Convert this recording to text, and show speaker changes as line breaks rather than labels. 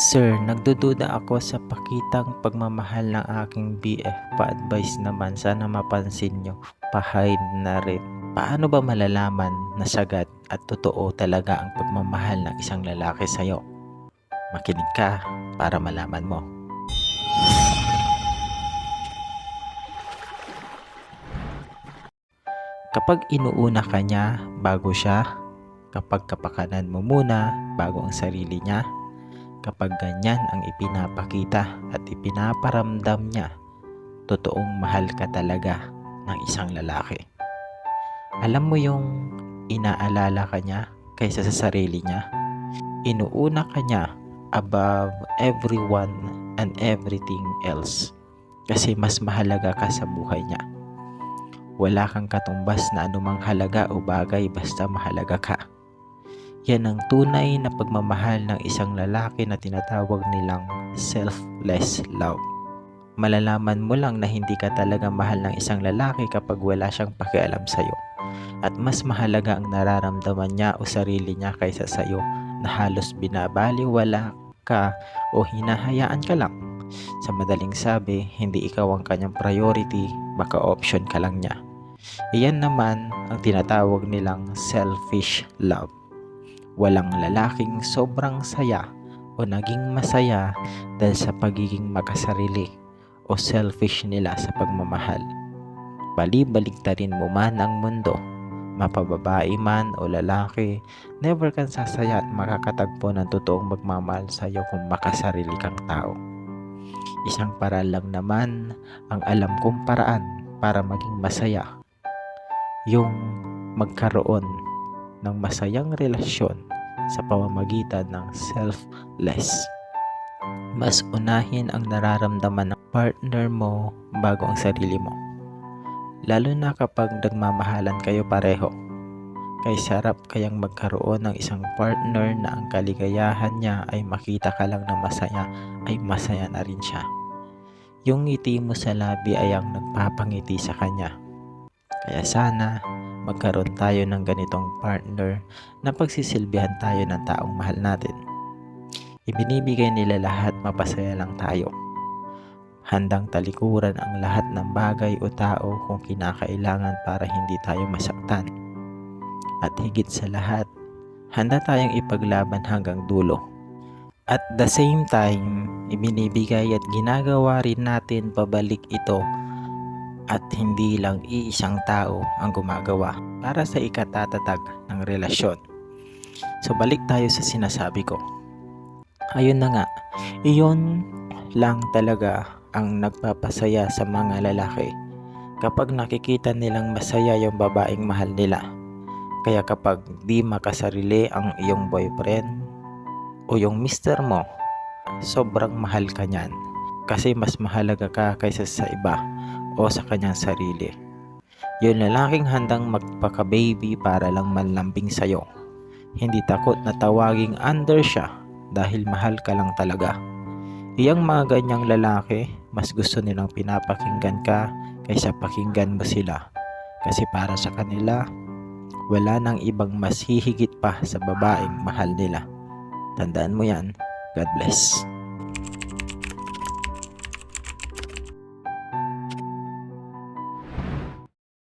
Sir, nagdududa ako sa pakitang pagmamahal ng aking BF. Pa-advise naman, sana mapansin nyo. Pa-hide na rin. Paano ba malalaman na sagad at totoo talaga ang pagmamahal ng isang lalaki sa'yo? Makinig ka para malaman mo. Kapag inuuna ka niya bago siya, kapag kapakanan mo muna bago ang sarili niya, kapag ganyan ang ipinapakita at ipinaparamdam niya, totoong mahal ka talaga ng isang lalaki. Alam mo yung inaalala ka niya kaysa sa sarili niya? Inuuna ka niya above everyone and everything else kasi mas mahalaga ka sa buhay niya. Wala kang katumbas na anumang halaga o bagay basta mahalaga ka. Yan ang tunay na pagmamahal ng isang lalaki na tinatawag nilang selfless love. Malalaman mo lang na hindi ka talaga mahal ng isang lalaki kapag wala siyang pakialam sa'yo. At mas mahalaga ang nararamdaman niya o sarili niya kaysa sa'yo na halos binabaliwala ka o hinahayaan ka lang. Sa madaling sabi, hindi ikaw ang kanyang priority, baka option ka lang niya. Iyan naman ang tinatawag nilang selfish love. Walang lalaking sobrang saya o naging masaya dahil sa pagiging makasarili o selfish nila sa pagmamahal. Balibaligtarin mo man ang mundo, mapababae man o lalaki, never kang sasaya at makakatagpo ng totoong magmamahal sa iyo kung makasarili kang tao. Isang paraan lang naman ang alam kong paraan para maging masaya. Yung magkaroon ng masayang relasyon sa pamamagitan ng selfless. Mas unahin ang nararamdaman ng partner mo bago ang sarili mo. Lalo na kapag nagmamahalan kayo pareho. Kay sarap kayang magkaroon ng isang partner na ang kaligayahan niya ay makita ka lang na masaya ay masaya na rin siya. Yung ngiti mo sa labi ay ang nagpapangiti sa kanya. Kaya sana magkaroon tayo ng ganitong partner na pagsisilbihan tayo ng taong mahal natin. Ibinibigay nila lahat mapasaya lang tayo. Handang talikuran ang lahat ng bagay o tao kung kinakailangan para hindi tayo masaktan. At higit sa lahat, handa tayong ipaglaban hanggang dulo. At the same time, ibinibigay at ginagawa rin natin pabalik ito at hindi lang iisang tao ang gumagawa para sa ikatatatag ng relasyon. So balik tayo sa sinasabi ko. Ayun na nga, iyon lang talaga ang nagpapasaya sa mga lalaki kapag nakikita nilang masaya yung babaeng mahal nila. Kaya kapag di makasarili ang iyong boyfriend o yung mister mo, sobrang mahal ka niyan kasi mas mahalaga ka kaysa sa iba o sa kanyang sarili. Yung lalaking handang magpaka-baby para lang manlambing sa'yo. Hindi takot na tawaging under siya dahil mahal ka lang talaga. Iyang mga ganyang lalaki, mas gusto nilang pinapakinggan ka kaysa pakinggan mo sila. Kasi para sa kanila, wala nang ibang mas hihigit pa sa babaeng mahal nila. Tandaan mo yan. God bless.